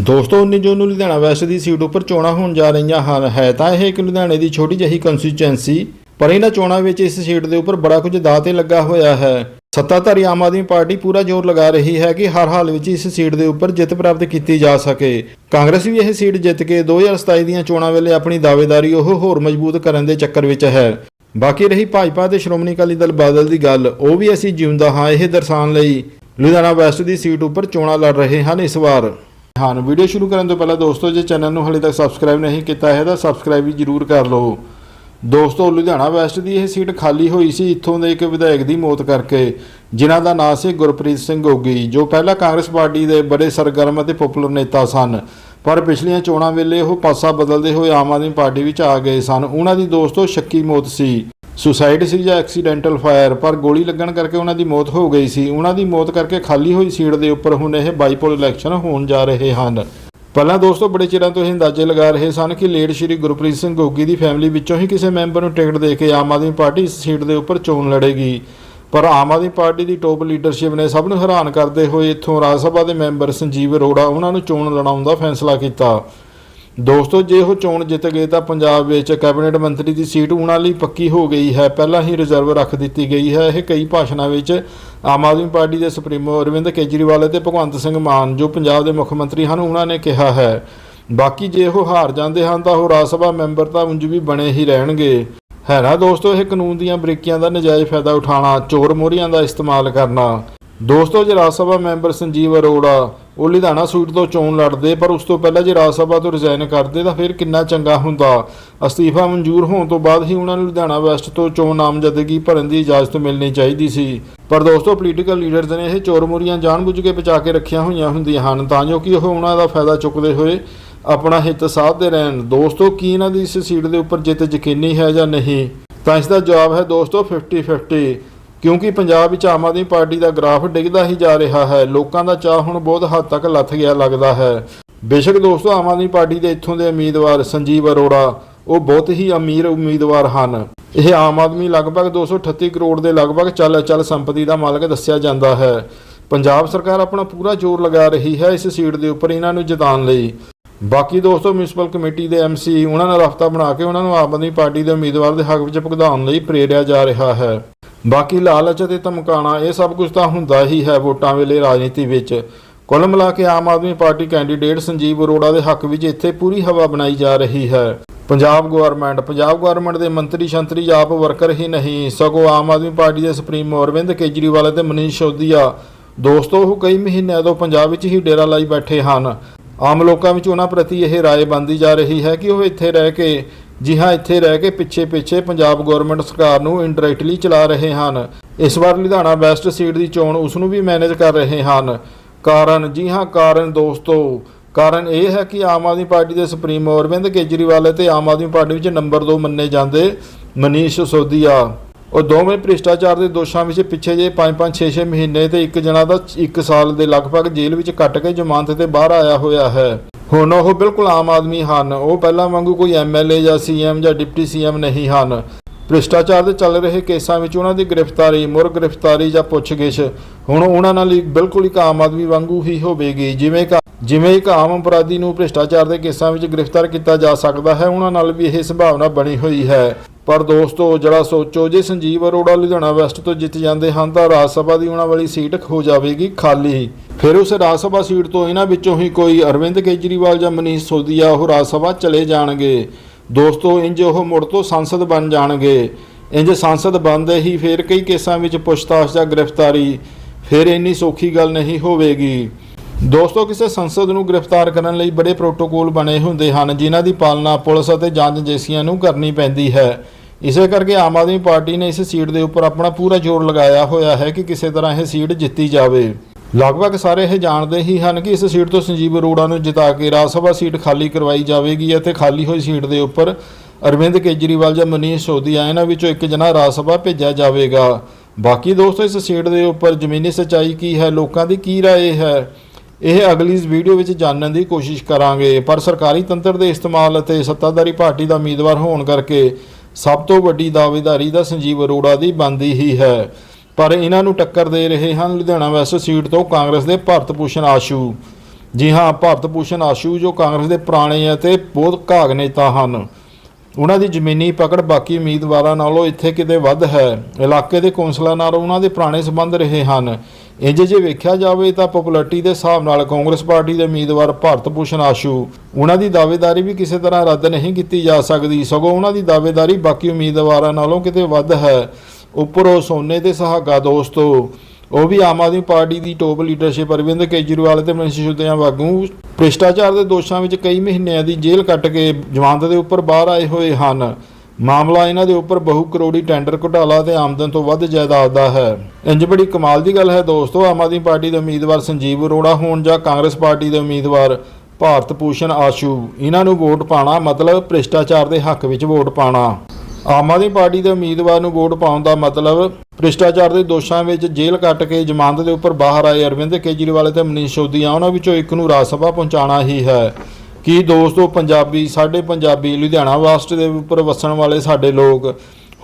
ਦੋਸਤੋ 19 ਜੂਨ ਨੂੰ ਲੁਧਿਆਣਾ ਵੈਸਟ ਦੀ ਸੀਟ ਉੱਪਰ ਚੋਣਾਂ ਹੋਣ ਜਾ ਰਹੀਆਂ ਹਨ ਹੈ ਤਾਂ ਇਹ ਇੱਕ ਲੁਧਿਆਣੇ ਦੀ ਛੋਟੀ ਜਹੀ ਕੰਸਟੀਚੁਐਂਸੀ ਪਰ ਇਹਨਾਂ ਚੋਣਾਂ ਵਿੱਚ ਇਸ ਸੀਟ ਦੇ ਉੱਪਰ ਬੜਾ ਕੁਝ ਦਾਅਤੇ ਲੱਗਾ ਹੋਇਆ ਹੈ ਸੱਤਾਧਾਰੀ ਆਮ ਆਦਮੀ ਪਾਰਟੀ ਪੂਰਾ ਜ਼ੋਰ ਲਗਾ ਰਹੀ ਹੈ ਕਿ ਹਰ ਹਾਲ ਵਿੱਚ ਇਸ ਸੀਟ ਦੇ ਉੱਪਰ ਜਿੱਤ ਪ੍ਰਾਪਤ ਕੀਤੀ ਜਾ ਸਕੇ ਕਾਂਗਰਸ ਵੀ ਇਹ ਸੀਟ ਜਿੱਤ ਕੇ 2027 ਦੀਆਂ ਚੋਣਾਂ ਵੇਲੇ ਆਪਣੀ ਦਾਅਵੇਦਾਰੀ ਉਹ ਹੋਰ ਮਜ਼ਬੂਤ ਕਰਨ ਦੇ ਚੱਕਰ ਵਿੱਚ ਹੈ ਬਾਕੀ ਰਹੀ ਭਾਜਪਾ ਤੇ ਸ਼੍ਰੋਮਣੀ ਅਕਾਲੀ ਦਲ ਬਾਦਲ ਦੀ ਗੱਲ, ਉਹ ਵੀ ਅਸੀਂ ਜਿਉਂਦਾ ਹਾਂ ਇਹ ਦਰਸਾਉਣ ਲਈ। ਲੁਧਿਆਣਾ ਵੈਸਟ ਦੀ ਸੀਟ ਉੱਪਰ ਚੋਣਾਂ ਲੜ ਰਹੇ ਹਨ ਇਸ ਵਾਰ। ਹਾਂ, ਵੀਡੀਓ ਸ਼ੁਰੂ ਕਰਨ ਤੋਂ ਪਹਿਲਾਂ ਦੋਸਤੋ, ਜੇ ਚੈਨਲ ਨੂੰ ਹਾਲੇ ਤੱਕ ਸਬਸਕ੍ਰਾਈਬ ਨਹੀਂ ਕੀਤਾ ਹੈ ਤਾਂ ਸਬਸਕ੍ਰਾਈਬ ਵੀ ਜਰੂਰ ਕਰ ਲਓ। ਦੋਸਤੋ, ਲੁਧਿਆਣਾ ਵੈਸਟ ਦੀ ਇਹ ਸੀਟ ਖਾਲੀ ਹੋਈ ਸੀ ਇੱਥੋਂ ਦੇ ਇੱਕ ਵਿਧਾਇਕ ਦੀ ਮੌਤ ਕਰਕੇ, ਜਿਨ੍ਹਾਂ ਦਾ ਨਾਂ ਸੀ ਗੁਰਪ੍ਰੀਤ ਸਿੰਘ ਗੋਗੀ, ਜੋ ਪਹਿਲਾਂ ਕਾਂਗਰਸ ਪਾਰਟੀ ਦੇ ਬੜੇ ਸਰਗਰਮ ਅਤੇ ਪਪੂਲਰ ਨੇਤਾ ਸਨ। ਪਰ ਪਿਛਲੀਆਂ ਚੋਣਾਂ ਵੇਲੇ ਉਹ ਪਾਸਾ ਬਦਲਦੇ ਹੋਏ ਆਮ ਆਦਮੀ ਪਾਰਟੀ ਵਿੱਚ ਆ ਗਏ ਸਨ। ਉਹਨਾਂ ਦੀ ਦੋਸਤੋ ਸ਼ੱਕੀ ਮੌਤ ਸੀ। ਸੁਸਾਈਡ ਸੀ ਜਾਂ ਐਕਸੀਡੈਂਟਲ ਫਾਇਰ ਪਰ ਗੋਲੀ ਲੱਗਣ ਕਰਕੇ ਉਹਨਾਂ ਦੀ ਮੌਤ ਹੋ ਗਈ ਸੀ। ਉਹਨਾਂ ਦੀ ਮੌਤ ਕਰਕੇ ਖਾਲੀ ਹੋਈ ਸੀਟ ਦੇ ਉੱਪਰ ਹੁਣ ਇਹ ਬਾਈਪੋਲ ਇਲੈਕਸ਼ਨ ਹੋਣ ਜਾ ਰਹੇ ਹਨ। ਪਹਿਲਾਂ ਦੋਸਤੋ, ਬੜੇ ਚਿਰਾਂ ਤੋਂ ਇਹ ਅੰਦਾਜ਼ੇ ਲਗਾ ਰਹੇ ਸਨ ਕਿ ਲੇਡ ਸ਼੍ਰੀ ਗੁਰਪ੍ਰੀਤ ਸਿੰਘ ਗੋਗੀ ਦੀ ਫੈਮਿਲੀ ਵਿੱਚੋਂ ਹੀ ਕਿਸੇ ਮੈਂਬਰ ਨੂੰ ਟਿਕਟ ਦੇ ਕੇ ਆਮ ਆਦਮੀ ਪਾਰਟੀ ਇਸ ਸੀਟ ਦੇ ਉੱਪਰ ਚੋਣ ਲੜੇਗੀ। ਪਰ ਆਮ ਆਦਮੀ ਪਾਰਟੀ ਦੀ ਟੋਪ ਲੀਡਰਸ਼ਿਪ ਨੇ ਸਭ ਨੂੰ ਹੈਰਾਨ ਕਰਦੇ ਹੋਏ ਇੱਥੋਂ ਰਾਜ ਸਭਾ ਦੇ ਮੈਂਬਰ ਸੰਜੀਵ ਅਰੋੜਾ ਉਹਨਾਂ ਨੂੰ ਚੋਣ ਲੜਾਉਣ ਦਾ ਫੈਸਲਾ ਕੀਤਾ। ਦੋਸਤੋ, ਜੇ ਉਹ ਚੋਣ ਜਿੱਤ ਗਏ ਤਾਂ ਪੰਜਾਬ ਵਿੱਚ ਕੈਬਨਿਟ ਮੰਤਰੀ ਦੀ ਸੀਟ ਉਹਨਾਂ ਲਈ ਪੱਕੀ ਹੋ ਗਈ ਹੈ। ਪਹਿਲਾਂ ਹੀ ਰਿਜ਼ਰਵ ਰੱਖ ਦਿੱਤੀ ਗਈ ਹੈ। ਇਹ ਕਈ ਭਾਸ਼ਣਾਂ ਵਿੱਚ ਆਮ ਆਦਮੀ ਪਾਰਟੀ ਦੇ ਸੁਪਰੀਮੋ ਅਰਵਿੰਦ ਕੇਜਰੀਵਾਲ ਅਤੇ ਭਗਵੰਤ ਸਿੰਘ ਮਾਨ, ਜੋ ਪੰਜਾਬ ਦੇ ਮੁੱਖ ਮੰਤਰੀ ਹਨ, ਉਹਨਾਂ ਨੇ ਕਿਹਾ ਹੈ। ਬਾਕੀ ਜੇ ਉਹ ਹਾਰ ਜਾਂਦੇ ਹਨ ਤਾਂ ਉਹ ਰਾਜ ਸਭਾ ਮੈਂਬਰ ਤਾਂ ਉਂਝ ਵੀ ਬਣੇ ਹੀ ਰਹਿਣਗੇ। ਹੈ ਨਾ ਦੋਸਤੋ, ਇਹ ਕਾਨੂੰਨ ਦੀਆਂ ਬਰੀਕੀਆਂ ਦਾ ਨਜਾਇਜ਼ ਫਾਇਦਾ ਉਠਾਉਣਾ, ਚੋਰ ਮੋਹਰੀਆਂ ਦਾ ਇਸਤੇਮਾਲ ਕਰਨਾ। ਦੋਸਤੋ, ਜੇ ਰਾਜ ਸਭਾ ਮੈਂਬਰ ਸੰਜੀਵ ਅਰੋੜਾ ਉਹ ਲੁਧਿਆਣਾ ਸੀਟ ਤੋਂ ਚੋਣ ਲੜਦੇ, ਪਰ ਉਸ ਤੋਂ ਪਹਿਲਾਂ ਜੇ ਰਾਜ ਸਭਾ ਤੋਂ ਰਿਜ਼ਾਈਨ ਕਰਦੇ, ਤਾਂ ਫਿਰ ਕਿੰਨਾ ਚੰਗਾ ਹੁੰਦਾ? ਅਸਤੀਫਾ ਮਨਜ਼ੂਰ ਹੋਣ ਤੋਂ ਬਾਅਦ ਹੀ ਉਹਨਾਂ ਨੂੰ ਲੁਧਿਆਣਾ ਵੈਸਟ ਤੋਂ ਚੋਣ ਨਾਮਜ਼ਦਗੀ ਭਰਨ ਦੀ ਇਜਾਜ਼ਤ ਮਿਲਣੀ ਚਾਹੀਦੀ ਸੀ। ਪਰ ਦੋਸਤੋ ਪੋਲੀਟੀਕਲ ਲੀਡਰਸ ਨੇ ਇਹ ਚੋਰ ਮੋਰੀਆਂ ਜਾਣਬੁੱਝ ਕੇ ਬਚਾ ਕੇ ਰੱਖੀਆਂ ਹੋਈਆਂ ਹੁੰਦੀਆਂ ਹਨ, ਤਾਂ ਜੋ ਕਿ ਉਹ ਉਹਨਾਂ ਦਾ ਫਾਇਦਾ ਚੁੱਕਦੇ ਹੋਏ ਆਪਣਾ ਹਿੱਤ ਸਾਧਦੇ ਰਹਿਣ। ਦੋਸਤੋ, ਕੀ ਇਹਨਾਂ ਦੀ ਇਸ ਸੀਟ ਦੇ ਉੱਪਰ ਜਿੱਤ ਯਕੀਨੀ ਹੈ ਜਾਂ ਨਹੀਂ? ਤਾਂ ਇਸ ਦਾ ਜਵਾਬ ਹੈ ਦੋਸਤੋ 50-50 ਕਿਉਂਕਿ ਪੰਜਾਬ ਵਿੱਚ ਆਮ ਆਦਮੀ ਪਾਰਟੀ ਦਾ ਗ੍ਰਾਫ ਡਿੱਗਦਾ ਹੀ ਜਾ ਰਿਹਾ ਹੈ। ਲੋਕਾਂ ਦਾ ਚਾਹ ਹੁਣ ਬਹੁਤ ਹੱਦ ਤੱਕ ਲੱਥ ਗਿਆ ਲੱਗਦਾ ਹੈ। ਬੇਸ਼ੱਕ ਦੋਸਤੋ, ਆਮ ਆਦਮੀ ਪਾਰਟੀ ਦੇ ਇੱਥੋਂ ਦੇ ਉਮੀਦਵਾਰ ਸੰਜੀਵ ਅਰੋੜਾ, ਉਹ ਬਹੁਤ ਹੀ ਅਮੀਰ ਉਮੀਦਵਾਰ ਹਨ। ਇਹ ਆਮ ਆਦਮੀ ਲਗਭਗ 238 ਕਰੋੜ ਦੇ ਲਗਭਗ ਚੱਲ ਚੱਲ ਸੰਪਤੀ ਦਾ ਮਾਲਕ ਦੱਸਿਆ ਜਾਂਦਾ ਹੈ। ਪੰਜਾਬ ਸਰਕਾਰ ਆਪਣਾ ਪੂਰਾ ਜ਼ੋਰ ਲਗਾ ਰਹੀ ਹੈ ਇਸ ਸੀਟ ਦੇ ਉੱਪਰ ਇਹਨਾਂ ਨੂੰ ਜਿਤਾਉਣ ਲਈ। ਬਾਕੀ ਦੋਸਤੋ ਮਿਊਨਿਸਪਲ ਕਮੇਟੀ ਦੇ ਐਮਸੀ ਉਹਨਾਂ ਨਾਲ ਰਫਤਾ ਬਣਾ ਕੇ ਉਹਨਾਂ ਨੂੰ ਆਮ ਆਦਮੀ ਪਾਰਟੀ ਦੇ ਉਮੀਦਵਾਰ ਦੇ ਹੱਕ ਵਿੱਚ ਭੁਗਤਾਉਣ ਲਈ ਪ੍ਰੇਰਿਆ ਜਾ ਰਿਹਾ ਹੈ। ਬਾਕੀ ਲਾਲਚ ਅਤੇ ਧਮਕਾਣਾ, ਇਹ ਸਭ ਕੁਝ ਤਾਂ ਹੁੰਦਾ ਹੀ ਹੈ ਵੋਟਾਂ ਵੇਲੇ ਰਾਜਨੀਤੀ ਵਿੱਚ। ਕੁੱਲ ਮਿਲਾ ਕੇ ਆਮ ਆਦਮੀ ਪਾਰਟੀ ਕੈਂਡੀਡੇਟ ਸੰਜੀਵ ਅਰੋੜਾ ਦੇ ਹੱਕ ਵਿੱਚ ਇੱਥੇ ਪੂਰੀ ਹਵਾ ਬਣਾਈ ਜਾ ਰਹੀ ਹੈ। ਪੰਜਾਬ ਗਵਰਨਮੈਂਟ ਪੰਜਾਬ ਗਵਰਨਮੈਂਟ ਦੇ ਮੰਤਰੀ ਸ਼ੰਤਰੀ ਆਪ ਵਰਕਰ ਹੀ ਨਹੀਂ, ਸਗੋਂ ਆਮ ਆਦਮੀ ਪਾਰਟੀ ਦੇ ਸੁਪਰੀਮੋ ਅਰਵਿੰਦ ਕੇਜਰੀਵਾਲ ਅਤੇ ਮਨੀਸ਼ ਸਿਸੋਦੀਆ ਦੋਸਤੋ, ਉਹ ਕਈ ਮਹੀਨਿਆਂ ਤੋਂ ਪੰਜਾਬ ਵਿੱਚ ਹੀ ਡੇਰਾ ਲਾਈ ਬੈਠੇ ਹਨ। ਆਮ ਲੋਕਾਂ ਵਿੱਚ ਉਹਨਾਂ ਪ੍ਰਤੀ ਇਹ ਰਾਏ ਬੰਦੀ ਜਾ ਰਹੀ ਹੈ ਕਿ ਉਹ ਇੱਥੇ ਰਹਿ ਕੇ, ਜੀ ਹਾਂ, ਇੱਥੇ ਰਹਿ ਕੇ ਪਿੱਛੇ-ਪਿੱਛੇ ਪੰਜਾਬ ਗਵਰਨਮੈਂਟ ਸਰਕਾਰ ਨੂੰ ਇਨਡਾਇਰੈਕਟਲੀ ਚਲਾ ਰਹੇ ਹਨ। ਇਸ ਵਾਰ ਲੁਧਿਆਣਾ ਵੈਸਟ ਸੀਟ ਦੀ ਚੋਣ ਉਸ ਨੂੰ ਵੀ ਮੈਨੇਜ ਕਰ ਰਹੇ ਹਨ। ਕਾਰਨ, ਜੀ ਹਾਂ, ਕਾਰਨ ਦੋਸਤੋ, ਕਾਰਨ ਇਹ ਹੈ ਕਿ ਆਮ ਆਦਮੀ ਪਾਰਟੀ ਦੇ ਸੁਪਰੀਮ ਅਰਵਿੰਦ ਕੇਜਰੀਵਾਲ ਤੇ ਆਮ ਆਦਮੀ ਪਾਰਟੀ ਵਿੱਚ ਨੰਬਰ 2 ਮੰਨੇ ਜਾਂਦੇ ਮਨੀਸ਼ ਸੋਧੀਆ। ਉਹ ਦੋਵੇਂ ਭ੍ਰਿਸ਼ਟਾਚਾਰ ਦੇ ਦੋਸ਼ਾਂ ਵਿੱਚ ਪਿੱਛੇ ਜੇ 5-5 6-6 ਮਹੀਨੇ ਤੇ ਇੱਕ ਜਣਾ ਦਾ 1 ਸਾਲ ਦੇ ਲਗਭਗ ਜੇਲ੍ਹ ਵਿੱਚ ਕੱਟ ਕੇ ਜ਼ਮਾਨਤ ਤੇ ਬਾਹਰ ਆਇਆ ਹੋਇਆ ਹੈ। ਹੁਣ ਉਹ ਬਿਲਕੁਲ ਆਮ ਆਦਮੀ ਹਨ। ਉਹ ਪਹਿਲਾਂ ਵਾਂਗੂ ਕੋਈ ਐਮਐਲਏ ਜਾਂ ਸੀਐਮ ਜਾਂ ਡਿਪਟੀ ਸੀਐਮ ਨਹੀਂ ਹਨ। ਭ੍ਰਿਸ਼ਟਾਚਾਰ ਦੇ ਚੱਲ ਰਹੇ ਕੇਸਾਂ ਵਿੱਚ ਉਹਨਾਂ ਦੀ ਗ੍ਰਿਫਤਾਰੀ ਮੁਰ ਗ੍ਰਿਫਤਾਰੀ ਜਾਂ ਪੁੱਛਗਿੱਛ ਹੁਣ ਉਹਨਾਂ ਨਾਲ ਬਿਲਕੁਲ ਇੱਕ ਆਮ ਆਦਮੀ ਵਾਂਗੂ ਹੀ ਹੋਵੇਗੀ। ਜਿਵੇਂ ਕਿ ਜਿਵੇਂ ਇੱਕ ਆਮ ਅਪਰਾਧੀ ਨੂੰ ਭ੍ਰਿਸ਼ਟਾਚਾਰ ਦੇ ਕੇਸਾਂ ਵਿੱਚ ਗ੍ਰਿਫਤਾਰ ਕੀਤਾ ਜਾ ਸਕਦਾ ਹੈ, ਉਹਨਾਂ ਨਾਲ ਵੀ ਇਹ ਸੰਭਾਵਨਾ ਬਣੀ ਹੋਈ ਹੈ। ਪਰ ਦੋਸਤੋ ਜਿਹੜਾ ਸੋਚੋ, ਜੇ ਸੰਜੀਵ ਅਰੋੜਾ ਲੁਧਿਆਣਾ ਵੈਸਟ ਤੋਂ ਜਿੱਤ ਜਾਂਦੇ ਹਨ, ਤਾਂ ਰਾਜ ਸਭਾ ਦੀ ਉਹਨਾਂ ਵਾਲੀ ਸੀਟ ਹੋ ਜਾਵੇਗੀ ਖਾਲੀ ਫਿਰ ਉਸ ਰਾਜ ਸਭਾ ਸੀਟ ਤੋਂ ਇਹਨਾਂ ਵਿੱਚੋਂ ਹੀ ਕੋਈ ਅਰਵਿੰਦ ਕੇਜਰੀਵਾਲ ਜਾਂ ਮਨੀਸ਼ ਸੋਦੀਆ ਉਹ ਰਾਜ ਸਭਾ ਚਲੇ ਜਾਣਗੇ। ਦੋਸਤੋ, ਇੰਜ ਉਹ ਮੁੜ ਤੋਂ ਸੰਸਦ ਬਣ ਜਾਣਗੇ। ਇੰਜ ਸੰਸਦ ਬਣਦੇ ਹੀ ਫਿਰ ਕਈ ਕੇਸਾਂ ਵਿੱਚ ਪੁੱਛਤਾਛ ਜਾਂ ਗ੍ਰਿਫਤਾਰੀ, ਫਿਰ ਇੰਨੀ ਸੌਖੀ ਗੱਲ ਨਹੀਂ ਹੋਵੇਗੀ। ਦੋਸਤੋ ਕਿਸੇ ਸੰਸਦ ਨੂੰ ਗ੍ਰਿਫਤਾਰ ਕਰਨ ਲਈ ਬੜੇ ਪ੍ਰੋਟੋਕੋਲ ਬਣੇ ਹੁੰਦੇ ਹਨ ਜਿਨ੍ਹਾਂ ਦੀ ਪਾਲਣਾ ਪੁਲਿਸ ਅਤੇ ਜਾਂਚ ਏਜੰਸੀਆਂ ਨੂੰ ਕਰਨੀ ਪੈਂਦੀ ਹੈ ਇਸੇ ਕਰਕੇ ਆਮ ਆਦਮੀ ਪਾਰਟੀ ਨੇ ਇਸ ਸੀਟ ਦੇ ਉੱਪਰ ਆਪਣਾ ਪੂਰਾ ਜ਼ੋਰ ਲਗਾਇਆ ਹੋਇਆ ਹੈ ਕਿ ਕਿਸੇ ਤਰ੍ਹਾਂ ਇਹ ਸੀਟ ਜਿੱਤੀ ਜਾਵੇ ਲਗਭਗ ਸਾਰੇ ਇਹ ਜਾਣਦੇ ਹੀ ਹਨ ਕਿ ਇਸ ਸੀਟ ਤੋਂ ਸੰਜੀਵ ਅਰੋੜਾ ਨੂੰ ਜਿਤਾ ਕੇ ਰਾਜ ਸਭਾ ਸੀਟ ਖਾਲੀ ਕਰਵਾਈ ਜਾਵੇਗੀ ਅਤੇ ਖਾਲੀ ਹੋਈ ਸੀਟ ਦੇ ਉੱਪਰ ਅਰਵਿੰਦ ਕੇਜਰੀਵਾਲ ਜਾਂ ਮਨੀਸ਼ ਸੋਦੀਆ ਇਹਨਾਂ ਵਿੱਚੋਂ ਇੱਕ ਜਣਾ ਰਾਜ ਸਭਾ ਭੇਜਿਆ ਜਾਵੇਗਾ ਬਾਕੀ ਦੋਸਤੋ ਇਸ ਸੀਟ ਦੇ ਉੱਪਰ ਜ਼ਮੀਨੀ ਸੱਚਾਈ ਕੀ ਹੈ ਲੋਕਾਂ ਦੀ ਕੀ رائے ਹੈ ਇਹ ਅਗਲੀ ਵੀਡੀਓ ਵਿੱਚ ਜਾਣਨ ਦੀ ਕੋਸ਼ਿਸ਼ ਕਰਾਂਗੇ। ਪਰ ਸਰਕਾਰੀ ਤੰਤਰ ਦੇ ਇਸਤੇਮਾਲ ਅਤੇ ਸੱਤਾਧਾਰੀ ਪਾਰਟੀ ਦਾ ਉਮੀਦਵਾਰ ਹੋਣ ਕਰਕੇ ਸਭ ਤੋਂ ਵੱਡੀ ਦਾਅਵੇਦਾਰੀ ਦਾ ਸੰਜੀਵ ਅਰੋੜਾ ਦੀ ਬੰਦੀ ਹੀ ਹੈ। ਪਰ ਇਹਨਾਂ ਨੂੰ ਟੱਕਰ ਦੇ ਰਹੇ ਹਨ ਲੁਧਿਆਣਾ ਵੈਸਟ ਸੀਟ ਤੋਂ ਕਾਂਗਰਸ ਦੇ ਭਾਰਤ ਭੂਸ਼ਣ ਆਸ਼ੂ। ਜੀ ਹਾਂ, ਭਾਰਤ ਭੂਸ਼ਣ ਆਸ਼ੂ ਜੋ ਕਾਂਗਰਸ ਦੇ ਪੁਰਾਣੇ ਅਤੇ ਬਹੁਤ ਘਾਗ ਨੇਤਾ ਹਨ। ਉਹਨਾਂ ਦੀ ਜ਼ਮੀਨੀ ਪਕੜ ਬਾਕੀ ਉਮੀਦਵਾਰਾਂ ਨਾਲੋਂ ਇੱਥੇ ਕਿਤੇ ਵੱਧ ਹੈ। ਇਲਾਕੇ ਦੇ ਕੌਂਸਲਰਾਂ ਨਾਲ ਉਹਨਾਂ ਦੇ ਪੁਰਾਣੇ ਸੰਬੰਧ ਰਹੇ ਹਨ। ਇੰਜ ਜੇ ਵੇਖਿਆ ਜਾਵੇ ਤਾਂ ਪਪੂਲੈਰਿਟੀ ਦੇ ਹਿਸਾਬ ਨਾਲ ਕਾਂਗਰਸ ਪਾਰਟੀ ਦੇ ਉਮੀਦਵਾਰ ਭਾਰਤ ਭੂਸ਼ਣ ਆਸ਼ੂ, ਉਹਨਾਂ ਦੀ ਦਾਅਵੇਦਾਰੀ ਵੀ ਕਿਸੇ ਤਰ੍ਹਾਂ ਰੱਦ ਨਹੀਂ ਕੀਤੀ ਜਾ ਸਕਦੀ। ਸਗੋਂ ਉਹਨਾਂ ਦੀ ਦਾਅਵੇਦਾਰੀ ਬਾਕੀ ਉਮੀਦਵਾਰਾਂ ਨਾਲੋਂ ਕਿਤੇ ਵੱਧ ਹੈ। ਉੱਪਰੋਂ ਸੋਨੇ ਦੇ ਸੁਹਾਗਾ ਦੋਸਤੋ, ਉਹ ਵੀ ਆਮ ਆਦਮੀ ਪਾਰਟੀ ਦੀ ਟੋਪ ਲੀਡਰਸ਼ਿਪ ਅਰਵਿੰਦ ਕੇਜਰੀਵਾਲ ਤੇ ਮਨੀਸ਼ ਸਿਸੋਦੀਆ ਵਾਂਗੂ। ਭ੍ਰਿਸ਼ਟਾਚਾਰ ਦੇ ਦੋਸ਼ਾਂ ਵਿੱਚ ਕਈ ਮਹੀਨਿਆਂ ਦੀ ਜੇਲ੍ਹ ਕੱਟ ਕੇ ਜ਼ਮਾਨਤ ਦੇ ਉੱਪਰ ਬਾਹਰ ਆਏ ਹੋਏ ਹਨ। ਮਾਮਲਾ ਇਹਨਾਂ ਦੇ ਉੱਪਰ ਬਹੁ ਕਰੋੜੀ ਟੈਂਡਰ ਘੁਟਾਲਾ ਤੇ ਆਮਦਨ ਤੋਂ ਵੱਧ ਜਾਇਦਾਦ ਦਾ ਹੈ। ਇੰਜ ਬੜੀ ਕਮਾਲ ਦੀ ਗੱਲ ਹੈ ਦੋਸਤੋ, ਆਮ ਆਦਮੀ ਪਾਰਟੀ ਦੇ ਉਮੀਦਵਾਰ ਸੰਜੀਵ ਅਰੋੜਾ ਹੋਣ ਜਾਂ ਕਾਂਗਰਸ ਪਾਰਟੀ ਦੇ ਉਮੀਦਵਾਰ ਭਾਰਤ ਭੂਸ਼ਣ ਆਸ਼ੂ, ਇਹਨਾਂ ਨੂੰ ਵੋਟ ਪਾਣਾ ਮਤਲਬ ਭ੍ਰਿਸ਼ਟਾਚਾਰ ਦੇ ਹੱਕ ਵਿੱਚ ਵੋਟ ਪਾਣਾ। ਆਮ ਆਦਮੀ ਪਾਰਟੀ ਦੇ ਉਮੀਦਵਾਰ ਨੂੰ ਵੋਟ ਪਾਉਣ ਦਾ ਮਤਲਬ ਭ੍ਰਿਸ਼ਟਾਚਾਰ ਦੇ ਦੋਸ਼ਾਂ ਵਿੱਚ ਜੇਲ੍ਹ ਕੱਟ ਕੇ ਜ਼ਮਾਨਤ ਦੇ ਉੱਪਰ ਬਾਹਰ ਆਏ ਅਰਵਿੰਦ ਕੇਜਰੀਵਾਲ ਤੇ ਮਨੀਸ਼ ਸਿਸੋਦੀਆ ਉਹਨਾਂ ਵਿੱਚੋਂ ਇੱਕ ਨੂੰ ਰਾਜ ਸਭਾ ਪਹੁੰਚਾਉਣਾ ਹੀ ਹੈ। ਕੀ ਦੋਸਤੋ ਪੰਜਾਬੀ, ਸਾਡੇ ਪੰਜਾਬੀ ਲੁਧਿਆਣਾ ਵਾਸਟ ਦੇ ਉੱਪਰ ਵਸਣ ਵਾਲੇ ਸਾਡੇ ਲੋਕ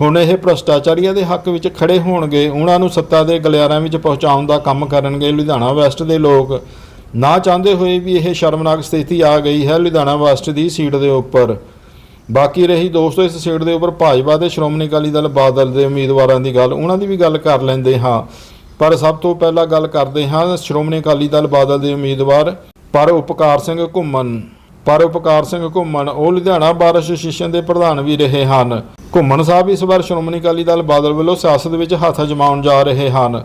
ਹੁਣ ਇਹ ਭ੍ਰਿਸ਼ਟਾਚਾਰੀਆਂ ਦੇ ਹੱਕ ਵਿੱਚ ਖੜੇ ਹੋਣਗੇ, ਉਹਨਾਂ ਨੂੰ ਸੱਤਾ ਦੇ ਗਲਿਆਰਿਆਂ ਵਿੱਚ ਪਹੁੰਚਾਉਣ ਦਾ ਕੰਮ ਕਰਨਗੇ ਲੁਧਿਆਣਾ ਵੈਸਟ ਦੇ ਲੋਕ। ਨਾ ਚਾਹੁੰਦੇ ਹੋਏ ਵੀ ਇਹ ਸ਼ਰਮਨਾਕ ਸਥਿਤੀ ਆ ਗਈ ਹੈ ਲੁਧਿਆਣਾ ਵੈਸਟ ਦੀ ਸੀਟ ਦੇ ਉੱਪਰ। ਬਾਕੀ ਰਹੀ ਦੋਸਤੋ, ਇਸ ਸੀਟ ਦੇ ਉੱਪਰ ਭਾਜਪਾ ਤੇ ਸ਼੍ਰੋਮਣੀ ਅਕਾਲੀ ਦਲ ਬਾਦਲ ਦੇ ਉਮੀਦਵਾਰਾਂ ਦੀ ਗੱਲ, ਉਹਨਾਂ ਦੀ ਵੀ ਗੱਲ ਕਰ ਲੈਂਦੇ ਹਾਂ। ਪਰ ਸਭ ਤੋਂ ਪਹਿਲਾਂ ਗੱਲ ਕਰਦੇ ਹਾਂ ਸ਼੍ਰੋਮਣੀ ਅਕਾਲੀ ਦਲ ਬਾਦਲ ਦੇ ਉਮੀਦਵਾਰ ਪਰ ਉਪਕਾਰ ਸਿੰਘ ਘੁੰਮਣ। ਪਰ ਉਪਕਾਰ ਸਿੰਘ ਘੁੰਮਣ, ਉਹ ਲੁਧਿਆਣਾ ਬਾਰ ਐਸੋਸੀਏਸ਼ਨ ਦੇ ਪ੍ਰਧਾਨ ਵੀ ਰਹੇ ਹਨ। ਘੁੰਮਣ ਸਾਹਿਬ ਇਸ ਵਾਰ ਸ਼੍ਰੋਮਣੀ ਅਕਾਲੀ ਦਲ ਬਾਦਲ ਵੱਲੋਂ ਸਿਆਸਤ ਵਿੱਚ ਹੱਥ ਜਮਾਉਣ ਜਾ ਰਹੇ ਹਨ।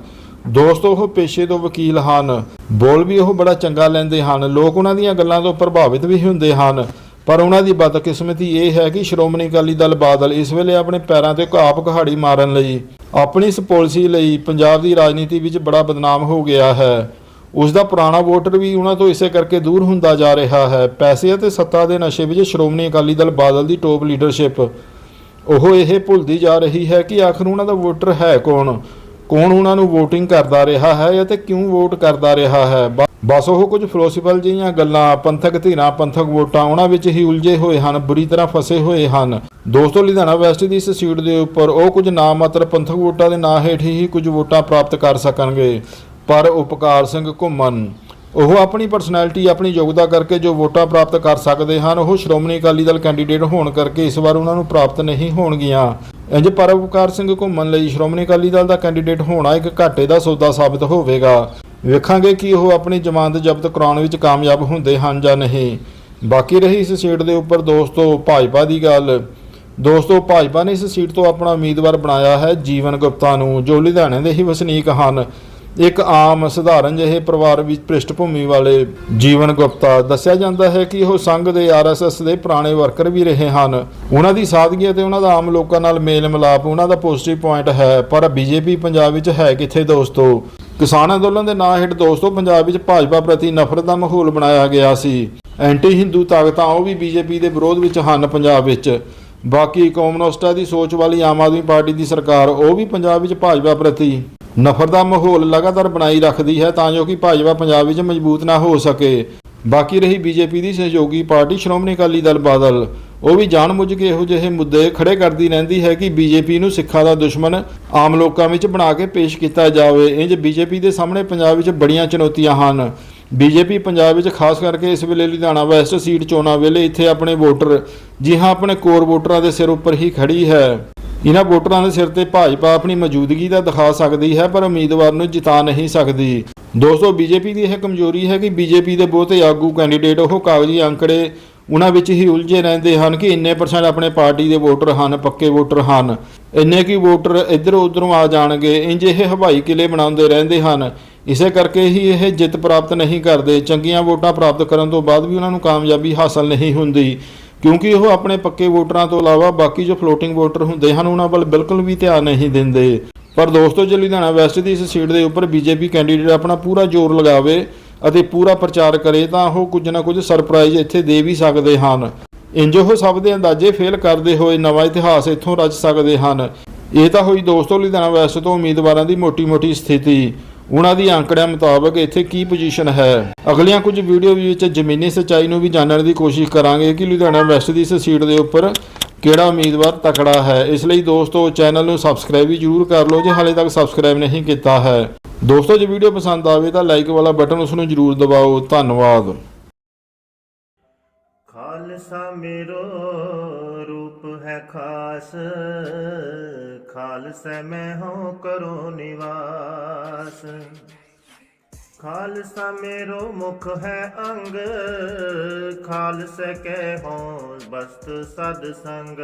ਦੋਸਤੋ, ਉਹ ਪੇਸ਼ੇ ਤੋਂ ਵਕੀਲ ਹਨ। ਬੋਲ ਵੀ ਉਹ ਬੜਾ ਚੰਗਾ ਲੈਂਦੇ ਹਨ। ਲੋਕ ਉਹਨਾਂ ਦੀਆਂ ਗੱਲਾਂ ਤੋਂ ਪ੍ਰਭਾਵਿਤ ਵੀ ਹੁੰਦੇ ਹਨ। ਪਰ ਉਹਨਾਂ ਦੀ ਬਦਕਿਸਮਤੀ ਇਹ ਹੈ ਕਿ ਸ਼੍ਰੋਮਣੀ ਅਕਾਲੀ ਦਲ ਬਾਦਲ ਇਸ ਵੇਲੇ ਆਪਣੇ ਪੈਰਾਂ ਤੇ ਘਾਪ ਕੁਹਾੜੀ ਮਾਰਨ ਲਈ, ਆਪਣੀ ਇਸ ਪਾਲਿਸੀ ਲਈ ਪੰਜਾਬ ਦੀ ਰਾਜਨੀਤੀ ਵਿੱਚ ਬੜਾ ਬਦਨਾਮ ਹੋ ਗਿਆ ਹੈ। ਉਸ ਦਾ ਪੁਰਾਣਾ ਵੋਟਰ ਵੀ ਉਹਨਾਂ ਤੋਂ ਇਸੇ ਕਰਕੇ ਦੂਰ ਹੁੰਦਾ ਜਾ ਰਿਹਾ ਹੈ। ਪੈਸੇ ਅਤੇ ਸੱਤਾ ਦੇ ਨਸ਼ੇ ਵਿੱਚ ਸ਼੍ਰੋਮਣੀ ਅਕਾਲੀ ਦਲ ਬਾਦਲ ਦੀ ਟੋਪ ਲੀਡਰਸ਼ਿਪ। ਉਹ ਇਹ ਭੁੱਲਦੀ ਜਾ ਰਹੀ ਹੈ ਕਿ ਆਖਰ ਉਹਨਾਂ ਦਾ ਵੋਟਰ ਹੈ ਕੌਣ? ਕੌਣ ਉਹਨਾਂ ਨੂੰ VOTING ਕਰਦਾ ਰਿਹਾ ਹੈ ਅਤੇ ਕਿਉਂ ਵੋਟ ਕਰਦਾ ਰਿਹਾ ਹੈ? ਬਸ ਉਹ ਕੁਝ ਫਿਲਾਸਫੀਕਲ ਜਿਹੀਆਂ ਗੱਲਾਂ, ਪੰਥਕ ਧਿਰਾਂ, ਪੰਥਕ ਵੋਟਾਂ, ਉਹਨਾਂ ਵਿੱਚ ਹੀ ਉਲਝੇ ਹੋਏ ਹਨ, ਬੁਰੀ ਤਰ੍ਹਾਂ ਫਸੇ ਹੋਏ ਹਨ। ਦੋਸਤੋ, ਲੁਧਿਆਣਾ ਵੈਸਟ ਦੀ ਇਸ ਸੀਟ ਦੇ ਉੱਪਰ ਉਹ ਕੁਝ ਨਾ ਮਾਤਰ ਪੰਥਕ ਵੋਟਾਂ ਦੇ ਨਾਂ ਹੇਠ ਹੀ ਕੁਝ ਵੋਟਾਂ ਪ੍ਰਾਪਤ ਕਰ ਸਕਣਗੇ। ਪਰ ਉਪਕਾਰ ਸਿੰਘ ਘੁੰਮਣ। ਉਹ ਆਪਣੀ ਪਰਸਨੈਲਿਟੀ ਆਪਣੀ ਯੋਗਤਾ ਕਰਕੇ ਜੋ ਵੋਟਾਂ ਪ੍ਰਾਪਤ ਕਰ ਸਕਦੇ ਹਨ, ਉਹ ਸ਼੍ਰੋਮਣੀ ਅਕਾਲੀ ਦਲ ਕੈਂਡੀਡੇਟ ਹੋਣ ਕਰਕੇ ਇਸ ਵਾਰ ਉਹਨਾਂ ਨੂੰ ਪ੍ਰਾਪਤ ਨਹੀਂ ਹੋਣਗੀਆਂ। ਇੰਜ ਪਰਉਪਕਾਰ ਸਿੰਘ ਘੁੰਮਣ ਲਈ ਸ਼੍ਰੋਮਣੀ ਅਕਾਲੀ ਦਲ ਦਾ ਕੈਂਡੀਡੇਟ ਹੋਣਾ ਇੱਕ ਘਾਟੇ ਦਾ ਸੌਦਾ ਸਾਬਤ ਹੋਵੇਗਾ। ਵੇਖਾਂਗੇ ਕਿ ਉਹ ਆਪਣੀ ਜ਼ਮਾਨਤ ਜ਼ਬਤ ਕਰਾਉਣ ਵਿੱਚ ਕਾਮਯਾਬ ਹੁੰਦੇ ਹਨ ਜਾਂ ਨਹੀਂ। ਬਾਕੀ ਰਹੀ ਇਸ ਸੀਟ ਦੇ ਉੱਪਰ ਦੋਸਤੋ ਭਾਜਪਾ ਦੀ ਗੱਲ। ਦੋਸਤੋ ਭਾਜਪਾ ਨੇ ਇਸ ਸੀਟ ਤੋਂ ਆਪਣਾ ਉਮੀਦਵਾਰ ਬਣਾਇਆ ਹੈ ਜੀਵਨ ਗੁਪਤਾ ਨੂੰ, ਜੋ ਲੁਧਿਆਣੇ ਦੇ ਹੀ ਵਸਨੀਕ ਹਨ। ਇੱਕ ਆਮ ਸਧਾਰਨ ਜਿਹੇ ਪਰਿਵਾਰ ਵਿੱਚ ਪ੍ਰਿਸ਼ਠਭੂਮੀ ਵਾਲੇ ਜੀਵਨ ਗੁਪਤਾ ਦੱਸਿਆ ਜਾਂਦਾ ਹੈ ਕਿ ਉਹ ਸੰਘ ਦੇ ਆਰਐਸਐਸ ਦੇ ਪੁਰਾਣੇ ਵਰਕਰ ਵੀ ਰਹੇ ਹਨ। ਉਹਨਾਂ ਦੀ ਸਾਦਗੀ ਅਤੇ ਉਹਨਾਂ ਦਾ ਆਮ ਲੋਕਾਂ ਨਾਲ ਮੇਲ ਮਿਲਾਪ ਉਹਨਾਂ ਦਾ ਪੋਜ਼ਿਟਿਵ ਪੁਆਇੰਟ ਹੈ, ਪਰ ਬੀਜੇਪੀ ਪੰਜਾਬ ਵਿੱਚ ਹੈ ਕਿੱਥੇ ਦੋਸਤੋ? ਕਿਸਾਨ ਅੰਦੋਲਨ ਦੇ ਨਾਂ ਹੇਠ ਦੋਸਤੋ, ਪੰਜਾਬ ਵਿੱਚ ਭਾਜਪਾ ਪ੍ਰਤੀ ਨਫ਼ਰਤ ਦਾ ਮਾਹੌਲ ਬਣਾਇਆ ਗਿਆ ਸੀ। ਐਂਟੀ ਹਿੰਦੂ ਤਾਕਤਾਂ ਉਹ ਵੀ ਬੀਜੇਪੀ ਦੇ ਵਿਰੋਧ ਵਿੱਚ ਹਨ ਪੰਜਾਬ ਵਿੱਚ। ਬਾਕੀ ਕਮਿਊਨਿਸਟਾਂ ਦੀ ਸੋਚ ਵਾਲੀ ਆਮ ਆਦਮੀ ਪਾਰਟੀ ਦੀ ਸਰਕਾਰ, ਉਹ ਵੀ ਪੰਜਾਬ ਵਿੱਚ ਭਾਜਪਾ ਪ੍ਰਤੀ ਨਫ਼ਰ ਦਾ ਮਾਹੌਲ ਲਗਾਤਾਰ ਬਣਾਈ ਰੱਖਦੀ ਹੈ ਤਾਂ ਜੋ ਕਿ ਭਾਜਪਾ ਪੰਜਾਬ ਵਿੱਚ ਮਜ਼ਬੂਤ ਨਾ ਹੋ ਸਕੇ। ਬਾਕੀ ਰਹੀ ਬੀਜੇਪੀ ਦੀ ਸਹਿਯੋਗੀ ਪਾਰਟੀ ਸ਼੍ਰੋਮਣੀ ਅਕਾਲੀ ਦਲ ਬਾਦਲ। ਉਹ ਵੀ ਜਾਣਬੁੱਝ ਕੇ ਇਹੋ ਜਿਹੇ ਮੁੱਦੇ ਖੜੇ ਕਰਦੀ ਰਹਿੰਦੀ ਹੈ ਕਿ ਬੀਜੇਪੀ ਨੂੰ ਸਿੱਖਾਂ ਦਾ ਦੁਸ਼ਮਣ ਆਮ ਲੋਕਾਂ ਵਿੱਚ ਬਣਾ ਕੇ ਪੇਸ਼ ਕੀਤਾ ਜਾਵੇ। ਇੰਜ ਬੀਜੇਪੀ ਦੇ ਸਾਹਮਣੇ ਪੰਜਾਬ ਵਿੱਚ ਬੜੀਆਂ ਚੁਣੌਤੀਆਂ ਹਨ। ਬੀਜੇਪੀ ਪੰਜਾਬ ਵਿੱਚ ਖਾਸ ਕਰਕੇ ਇਸ ਵੇਲੇ ਲੁਧਿਆਣਾ ਵੈਸਟ ਸੀਟ ਚੋਣਾਂ ਵੇਲੇ ਇੱਥੇ ਆਪਣੇ ਵੋਟਰ, ਜੀ ਹਾਂ, ਆਪਣੇ ਕੋਰ ਵੋਟਰਾਂ ਦੇ ਸਿਰ ਉੱਪਰ ਹੀ ਖੜੀ ਹੈ। ਇਹਨਾਂ ਵੋਟਰਾਂ ਦੇ ਸਿਰ ਤੇ ਭਾਜਪਾ ਆਪਣੀ ਮੌਜੂਦਗੀ ਦਾ ਦਿਖਾ ਸਕਦੀ ਹੈ, ਪਰ ਉਮੀਦਵਾਰ ਨੂੰ ਜਿਤਾ ਨਹੀਂ ਸਕਦੀ। ਦੋਸਤੋ, ਬੀਜੇਪੀ ਦੀ ਇਹ ਕਮਜ਼ੋਰੀ ਹੈ ਕਿ ਬੀਜੇਪੀ ਦੇ ਬਹੁਤੇ ਆਗੂ ਕੈਂਡੀਡੇਟ ਉਹ ਕਾਗਜ਼ੀ ਅੰਕੜੇ ਉਹਨਾਂ ਵਿੱਚ ਹੀ ਉਲਝੇ ਰਹਿੰਦੇ ਹਨ ਕਿ ਇੰਨੇ ਪਰਸੈਂਟ ਆਪਣੇ ਪਾਰਟੀ ਦੇ ਵੋਟਰ ਹਨ, ਪੱਕੇ ਵੋਟਰ ਹਨ। ਇੰਨੇ ਕੀ ਵੋਟਰ ਇੱਧਰ ਉੱਧਰੋਂ ਆ ਜਾਣਗੇ, ਇੰਜ ਇਹ ਹਵਾਈ ਕਿਲੇ ਬਣਾਉਂਦੇ ਰਹਿੰਦੇ ਹਨ। ਇਸੇ ਕਰਕੇ ਹੀ ਇਹ ਜਿੱਤ ਪ੍ਰਾਪਤ ਨਹੀਂ ਕਰਦੇ। ਚੰਗੀਆਂ ਵੋਟਾਂ ਪ੍ਰਾਪਤ ਕਰਨ ਤੋਂ ਬਾਅਦ ਵੀ ਉਹਨਾਂ ਨੂੰ ਕਾਮਯਾਬੀ ਹਾਸਲ ਨਹੀਂ ਹੁੰਦੀ। ਕਿਉਂਕਿ ਉਹ ਆਪਣੇ ਪੱਕੇ ਵੋਟਰਾਂ ਤੋਂ ਇਲਾਵਾ ਬਾਕੀ ਜੋ ਫਲੋਟਿੰਗ ਵੋਟਰ ਹੁੰਦੇ ਹਨ, ਉਹਨਾਂ ਵੱਲ ਬਿਲਕੁਲ ਵੀ ਧਿਆਨ ਨਹੀਂ ਦਿੰਦੇ। ਪਰ ਦੋਸਤੋ, ਜੇ ਲੁਧਿਆਣਾ ਵੈਸਟ ਦੀ ਇਸ ਸੀਟ ਦੇ ਉੱਪਰ ਬੀਜੇਪੀ ਕੈਂਡੀਡੇਟ ਆਪਣਾ ਪੂਰਾ ਜ਼ੋਰ ਲਗਾਵੇ ਅਤੇ ਪੂਰਾ ਪ੍ਰਚਾਰ ਕਰੇ, ਤਾਂ ਉਹ ਕੁਝ ਨਾ ਕੁਝ ਸਰਪ੍ਰਾਈਜ਼ ਇੱਥੇ ਦੇ ਵੀ ਸਕਦੇ ਹਨ। ਇੰਜ ਉਹ ਸਭ ਦੇ ਅੰਦਾਜ਼ੇ ਫੇਲ ਕਰਦੇ ਹੋਏ ਨਵਾਂ ਇਤਿਹਾਸ ਇੱਥੋਂ ਰਚ ਸਕਦੇ ਹਨ। ਇਹ ਤਾਂ ਹੋਈ ਦੋਸਤੋ, ਲੁਧਿਆਣਾ ਵੈਸਟ ਤੋਂ ਉਮੀਦਵਾਰਾਂ ਦੀ ਮੋਟੀ-ਮੋਟੀ ਸਥਿਤੀ। ਉਹਨਾਂ ਦੀ ਅੰਕੜਿਆਂ ਮੁਤਾਬਕ ਇੱਥੇ ਕੀ ਪੋਜੀਸ਼ਨ ਹੈ? ਅਗਲੀਆਂ ਕੁਝ ਵੀਡੀਓ ਵਿੱਚ ਜ਼ਮੀਨੀ ਸੱਚਾਈ ਨੂੰ ਵੀ ਜਾਣਨ ਦੀ ਕੋਸ਼ਿਸ਼ ਕਰਾਂਗੇ ਕਿ ਲੁਧਿਆਣਾ ਵੈਸਟ ਦੀ ਇਸ ਸੀਟ ਦੇ ਉੱਪਰ ਕਿਹੜਾ ਉਮੀਦਵਾਰ ਤਕੜਾ ਹੈ। ਇਸ ਲਈ ਦੋਸਤੋ ਚੈਨਲ ਨੂੰ ਸਬਸਕ੍ਰਾਈਬ ਵੀ ਜਰੂਰ ਕਰ ਲਓ ਜੇ ਹਾਲੇ ਤੱਕ ਸਬਸਕ੍ਰਾਈਬ ਨਹੀਂ ਕੀਤਾ ਹੈ। ਦੋਸਤੋ, ਜੇ ਵੀਡੀਓ ਪਸੰਦ ਆਵੇ ਤਾਂ ਲਾਈਕ ਵਾਲਾ ਬਟਨ ਉਸ ਨੂੰ ਜਰੂਰ ਦਬਾਓ। ਧੰਨਵਾਦ। ਖਾਲਸਾ ਮੇਰੋ ਰੂਪ ਹੈ ਖਾਸ। ਖਾਲਸਾ ਮੈਂ ਹੋ ਕਰੋ ਨਿਵਾਸ। ਖਾਲਸਾ ਮੇਰੋ ਮੁਖ ਹੈ ਅੰਗ, ਖਾਲਸਾ ਕਹਿ ਹੋ ਬਸਤ ਸਦ ਸੰਗ।